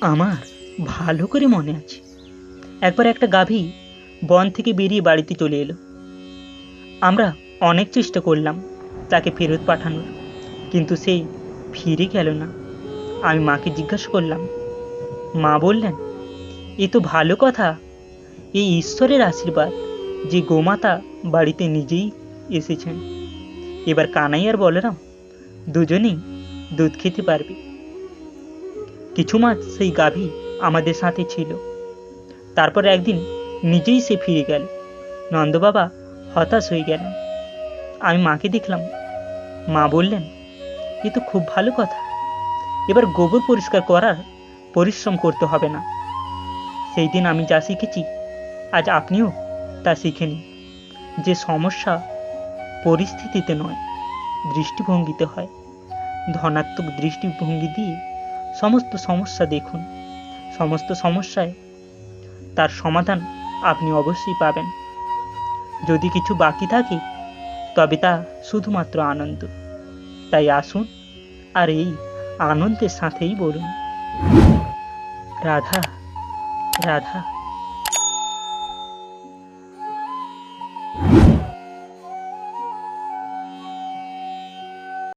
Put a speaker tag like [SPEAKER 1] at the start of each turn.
[SPEAKER 1] আমার ভালো করে মনে আছে। একবার একটা গাভী বন থেকে বেরিয়ে বাড়িতে চলে এলো। আমরা অনেক চেষ্টা করলাম তাকে ফেরত পাঠানোর, কিন্তু সে ফিরে গেল না। আমি মাকে জিজ্ঞাসা করলাম, মা বললেন, এ তো ভালো কথা। এই ঈশ্বরের আশীর্বাদ যে গোমাতা বাড়িতে নিজেই এসেছেন। এবার কানাই আর বলরাম দুজনেই দুধ খেতে পারবে। কিছু মাস সেই গাভী আমাদের সাথে ছিল। তারপর একদিন নিজেই সে ফিরে গেল। নন্দবাবা হতাশ হয়ে গেলেন। আমি মাকে দেখলাম। মা বললেন, এ তো খুব ভালো কথা। এবার গোবর পরিষ্কার করার পরিশ্রম করতে হবে না। সেই দিন আমি যা শিখেছি, আজ আপনিও তা শিখে নিন। যে সমস্যা পরিস্থিতিতে নয়, দৃষ্টিভঙ্গিতে হয়। ধনাত্মক দৃষ্টিভঙ্গি দিয়ে সমস্ত সমস্যা দেখুন। সমস্ত সমস্যায় তার সমাধান আপনি অবশ্যই পাবেন। যদি কিছু বাকি থাকে, তবে তা শুধুমাত্র আনন্দ। তাই আসুন আর এই আনন্দের সাথেই বলুন। রাধা রাধা।